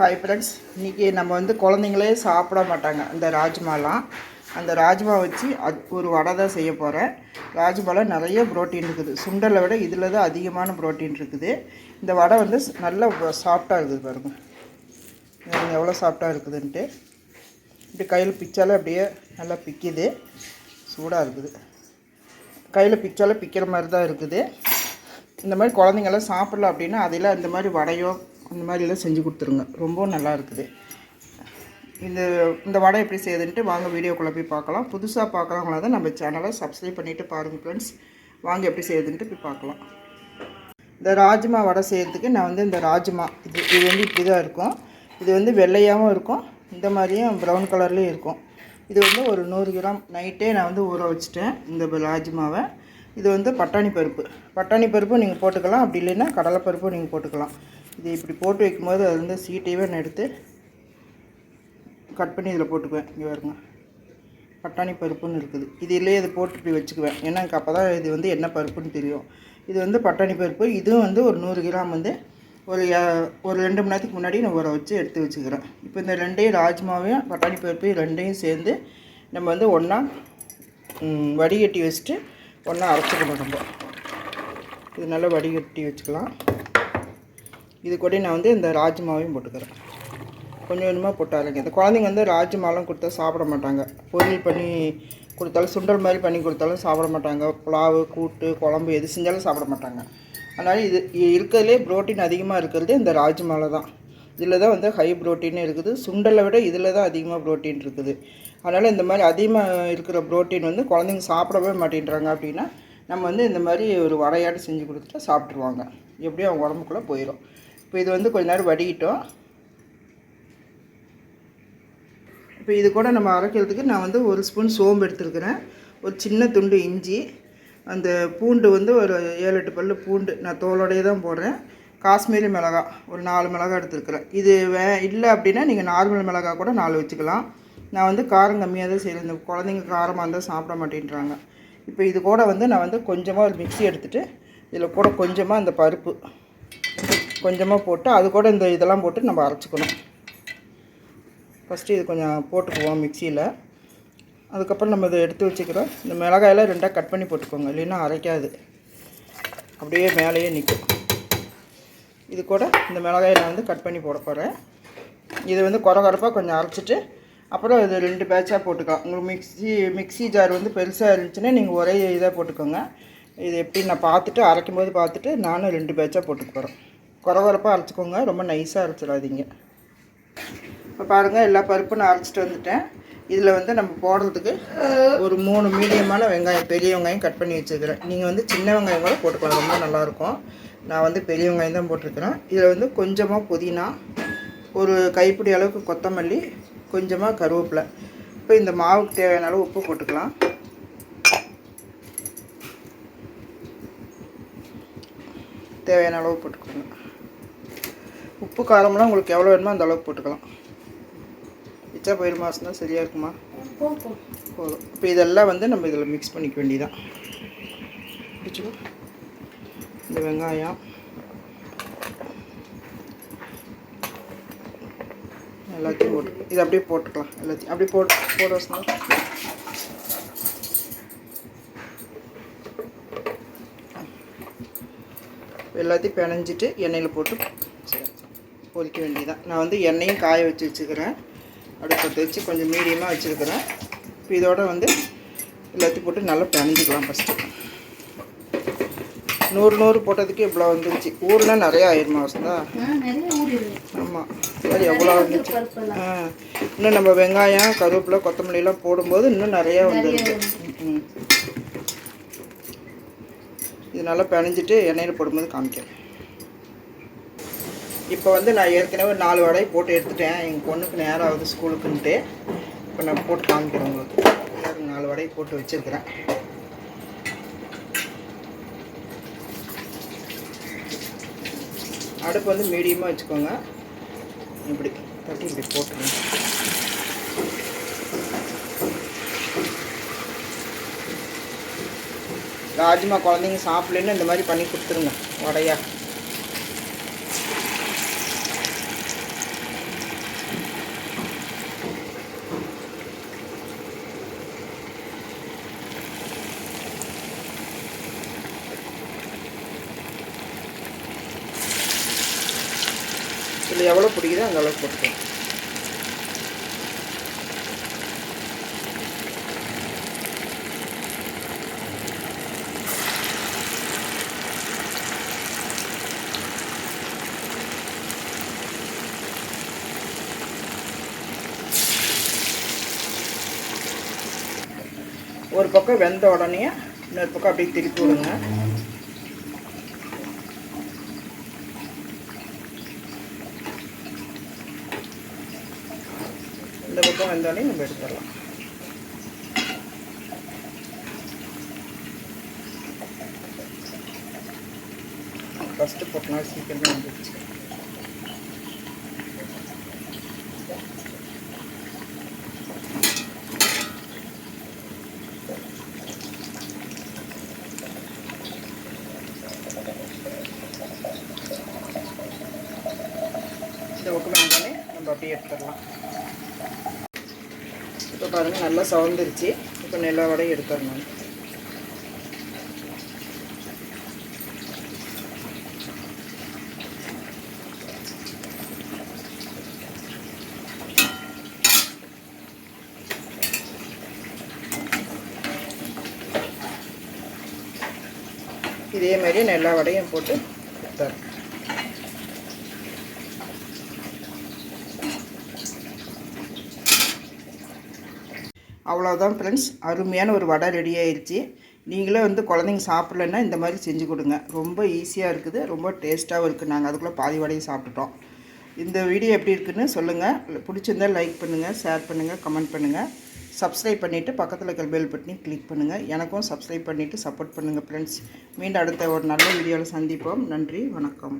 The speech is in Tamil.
ஹாய் ஃப்ரெண்ட்ஸ் இன்றைக்கி நம்ம வந்து குழந்தைங்களே சாப்பிட மாட்டாங்க. இந்த ராஜ்மாலாம். அந்த ராஜ்மா வச்சு அது ஒரு வடை தான் செய்ய போகிறேன் ராஜ்மாவில் நிறைய புரோட்டீன் இருக்குது. சுண்டலை விட இதில் தான் அதிகமான புரோட்டீன் இருக்குது. இந்த வடை வந்து நல்ல சாஃப்டாக இருக்குது பாருங்கள் பாருங்க எவ்வளோ சாஃப்டாக இருக்குதுன்ட்டு. இப்படி கையில் பிச்சாலே அப்படியே நல்லா பிக்குது. சூடாக இருக்குது. கையில் பிச்சாலே பிக்கிற மாதிரி தான் இருக்குது. இந்த மாதிரி குழந்தைங்களாம் சாப்பிடல அப்படின்னா அதில் இந்த மாதிரி வடையோ அந்த மாதிரிலாம் செஞ்சு கொடுத்துருங்க. ரொம்ப நல்லா இருக்குது. இந்த இந்த வடை எப்படி செய்யுதுன்ட்டு வாங்க வீடியோக்குள்ளே போய் பார்க்கலாம். புதுசாக பார்க்குறவங்களா தான் நம்ம சேனலை சப்ஸ்கிரைப் பண்ணிவிட்டு பாருங்கள் ஃப்ரெண்ட்ஸ் வாங்க எப்படி செய்யுதுன்ட்டு போய் பார்க்கலாம். இந்த ராஜ்மா வடை செய்கிறதுக்கு நான் வந்து இந்த ராஜ்மா இது இது வந்து இப்படி தான் இருக்கும். இது வந்து வெள்ளையாகவும் இருக்கும். இந்த மாதிரியும் ப்ரௌன் கலர்லேயும் இருக்கும். இது வந்து ஒரு நூறு கிராம். நைட்டே நான் வந்து ஊற வச்சுட்டேன் இந்த ராஜ்மாவை. இது வந்து பட்டாணி பருப்பு. பட்டாணி பருப்பும் நீங்கள் போட்டுக்கலாம். அப்படி இல்லைன்னா கடலைப்பருப்பும் நீங்கள் போட்டுக்கலாம். இது இப்படி போட்டு வைக்கும்போது அது வந்து சீட்டையவே நான் எடுத்து கட் பண்ணி இதில் போட்டுக்குவேன். இங்கே பாருங்க. பட்டாணி பருப்புன்னு இருக்குது. இது இல்லையே இது போட்டு இப்படி வச்சுக்குவேன். ஏன்னா எனக்கு அப்போ தான் இது வந்து என்ன பருப்புன்னு தெரியும். இது வந்து பட்டாணி பருப்பு. இதுவும் வந்து ஒரு நூறு கிராம் வந்து ஒரு ஒரு ரெண்டு மணி நேரத்துக்கு முன்னாடி நான் ஊற வச்சு எடுத்து வச்சுக்கிறேன். இப்போ இந்த ரெண்டையும் ராஜ்மாவையும் பட்டாணி பருப்பையும் ரெண்டையும் சேர்ந்து நம்ம வந்து ஒன்றா வடிகட்டி வச்சுட்டு ஒன்றா அரைச்சிக்கணும் நம்ம. இது நல்லா வடிகட்டி வச்சுக்கலாம். இது கூட நான் வந்து இந்த ராஜ்மாவையும் போட்டுக்கிறேன். கொஞ்சம் கொஞ்சமாக போட்டு அரைங்க இந்த குழந்தைங்க வந்து ராஜ்மாலாம் கொடுத்தா சாப்பிட மாட்டாங்க. பொரியல் பண்ணி கொடுத்தாலும் சுண்டல் மாதிரி பண்ணி கொடுத்தாலும் சாப்பிட மாட்டாங்க. புலாவு கூட்டு குழம்பு எது செஞ்சாலும் சாப்பிட மாட்டாங்க. அதனால் இது இருக்கிறதுலே புரோட்டீன் அதிகமாக இருக்கிறது இந்த ராஜ்மால தான். இதில் தான் வந்து ஹை ப்ரோட்டீனே இருக்குது. சுண்டலை விட இதில் தான் அதிகமாக புரோட்டீன் இருக்குது. அதனால் இந்த மாதிரி அதிகமாக இருக்கிற ப்ரோட்டீன் வந்து குழந்தைங்க சாப்பிடவே மாட்டேன்றாங்க அப்படின்னா நம்ம வந்து இந்த மாதிரி ஒரு வரையாடு செஞ்சு கொடுத்துட்டு சாப்பிட்ருவாங்க எப்படியும் அவங்க உடம்புக்குள்ளே போயிடும் இப்போ இது வந்து கொஞ்ச நேரம் வடிகிட்டோம். இப்போ இது கூட நம்ம அரைக்கிறதுக்கு நான் வந்து ஒரு ஸ்பூன் சோம்பு எடுத்துருக்கிறேன். ஒரு சின்ன துண்டு இஞ்சி அந்த பூண்டு வந்து ஒரு ஏழு எட்டு பல்லு பூண்டு நான் தோலோடையே தான் போடுறேன். காஷ்மீரி மிளகா ஒரு நாலு மிளகா எடுத்துருக்குறேன். இது வே இல்லை அப்படின்னா நீங்கள் நார்மல் மிளகா கூட நாலு வச்சுக்கலாம். நான் வந்து காரம் கம்மியாக தான் செய்கிறேன் இந்த குழந்தைங்க காரமாக இருந்தால் சாப்பிட மாட்டேன்றாங்க. இப்போ இது கூட வந்து நான் வந்து கொஞ்சமாக ஒரு மிக்சி எடுத்துகிட்டு இதில் கூட கொஞ்சமாக அந்த பருப்பு கொஞ்சமாக போட்டு அது கூட இந்த இதெல்லாம் போட்டு நம்ம அரைச்சிக்கணும். ஃபஸ்ட்டு இது கொஞ்சம் போட்டுக்குவோம் மிக்சியில். அதுக்கப்புறம் நம்ம இதை எடுத்து வச்சுக்கிறோம். இந்த மிளகாயெல்லாம் ரெண்டாக கட் பண்ணி போட்டுக்கோங்க. இல்லைன்னா அரைக்காது. அப்படியே மேலேயே நிற்கும். இது கூட இந்த மிளகாயை நான் வந்து கட் பண்ணி போட போகிறேன் இது வந்து குறை குறைப்பாக கொஞ்சம் அரைச்சிட்டு அப்புறம் இது ரெண்டு பேட்சாக போட்டுக்கலாம். உங்களுக்கு மிக்ஸி மிக்ஸி ஜார் வந்து பெருசாக இருந்துச்சுன்னா நீங்கள் ஒரே இதாக போட்டுக்கோங்க. இது எப்படி நான் பார்த்துட்டு அரைக்கும் போது பார்த்துட்டு நானும் ரெண்டு பேட்சாக போட்டுக்கு போகிறேன் குறை அரைச்சிக்கோங்க. ரொம்ப நைஸாக அரைச்சிடாதீங்க. இப்போ பாருங்கள் எல்லா பருப்பும் நான் அரைச்சிட்டு வந்துட்டேன். இதில் வந்து நம்ம போடுறதுக்கு ஒரு மூணு மீடியமான வெங்காயம் பெரிய வெங்காயம் கட் பண்ணி வச்சுருக்கிறேன் நீங்கள் வந்து சின்ன வெங்காயம் கூட போட்டுக்கலாம் ரொம்ப நல்லாயிருக்கும். நான் வந்து பெரிய வெங்காயம் தான் போட்டிருக்கிறேன். இதில் வந்து கொஞ்சமாக புதினா ஒரு கைப்பிடி அளவுக்கு கொத்தமல்லி கொஞ்சமாக கருவேப்பிலை. இப்போ இந்த மாவுக்கு தேவையான அளவு உப்பு போட்டுக்கலாம். தேவையான அளவு போட்டுக்கோங்க. உப்பு காரம்லாம் உங்களுக்கு எவ்வளோ வேணுமோ அந்த அளவுக்கு போட்டுக்கலாம். மிச்சா பயிர் மாதம் தான் சரியாக இருக்குமா? போதும். இப்போ இதெல்லாம் வந்து நம்ம இதில் மிக்ஸ் பண்ணிக்க வேண்டியதான் பிடிச்சிக்கோ இந்த வெங்காயம். எல்லாத்தையும் போட்டு இது அப்படியே போட்டுக்கலாம். எல்லாத்தையும் அப்படியே போட்டு போட வசனா எல்லாத்தையும் பிணைஞ்சிட்டு எண்ணெயில் போட்டு பொரிக்க வேண்டியதான் நான் வந்து எண்ணெயும் காய வச்சு வச்சுக்கிறேன். அடுப்பத்தை வச்சு கொஞ்சம் மீடியமாக வச்சுருக்கிறேன். இப்போ இதோட வந்து எல்லாத்தையும் போட்டு நல்லா பிணைஞ்சிக்கலாம் ஃபஸ்ட்டு நூறு நூறு போட்டதுக்கு இவ்வளோ வந்துருச்சு. ஊறுனா நிறையா ஆயிருமா வசந்தா? ஆமாம் சரி எவ்வளோ வந்துச்சு? ஆ இன்னும் நம்ம வெங்காயம் கருவேப்பிலை கொத்தமல்லிலாம் போடும்போது இன்னும் நிறையா வந்துருக்கு ம். இது நல்லா பிணைஞ்சிட்டு எண்ணெயில் போடும்போது காமிக்கிறேன். இப்போ வந்து நான் ஏற்கனவே நாலு வடை போட்டு எடுத்துட்டேன். எங்கள் பொண்ணுக்கு நேரம் ஆகுது ஸ்கூலுக்குன்ட்டு. இப்போ நான் போட்டு காமிக்கிறேன் உங்களுக்கு. நாலு வடை போட்டு வச்சுருக்கிறேன். அடுப்பு வந்து மீடியமாக வச்சுக்கோங்க. இப்படி தட்டி இப்படி போட்டுருங்க. ராஜ்மா குழந்தைங்க சாப்பிடலன்னு இந்த மாதிரி பண்ணி கொடுத்துருங்க. வடையா. இதில் எவ்வளோ பிடிக்குதோ அந்த அளவுக்கு போட்டுக்கலாம். ஒரு பக்கம் வெந்த உடனே இன்னொரு பக்கம் அப்படியே திருப்பி விடுங்க. இந்த பக்கம் வெந்தோடனே நம்ம எடுத்துடலாம் ஃபஸ்ட்டு போட்டனால சீக்கிரமே வந்துடுச்சு இந்த பக்கம் வெந்தோடனே நம்ம அப்படியே எடுத்துடலாம் இப்போ பாருங்கள் நல்லா சவந்துருச்சு. இப்போ நெல்லா வடையும் எடுத்துடணும் இதே மாதிரி நெல்லா வடையும் போட்டு எடுத்துறேன் அவ்வளோதான் ஃப்ரெண்ட்ஸ் அருமையான ஒரு வடை ரெடி ஆயிடுச்சு நீங்களே வந்து குழந்தைங்க சாப்பிட்லன்னா இந்த மாதிரி செஞ்சு கொடுங்க. ரொம்ப ஈஸியாக இருக்குது. ரொம்ப டேஸ்ட்டாகவும் இருக்குது நாங்கள் அதுக்குள்ளே பாதி வடையை சாப்பிட்டுட்டோம். இந்த வீடியோ எப்படி இருக்குன்னு சொல்லுங்கள் பிடிச்சிருந்தால் லைக் பண்ணுங்கள் ஷேர் பண்ணுங்கள் கமெண்ட் பண்ணுங்கள் சப்ஸ்கிரைப் பண்ணிவிட்டு பக்கத்தில் இருக்கிற பெல் பட்டனி கிளிக் பண்ணுங்கள் எனக்கும் சப்ஸ்கிரைப் பண்ணிவிட்டு சப்போர்ட் பண்ணுங்கள் ஃப்ரெண்ட்ஸ் மீண்டும் அடுத்த ஒரு நல்ல வீடியோவில் சந்திப்போம். நன்றி வணக்கம்.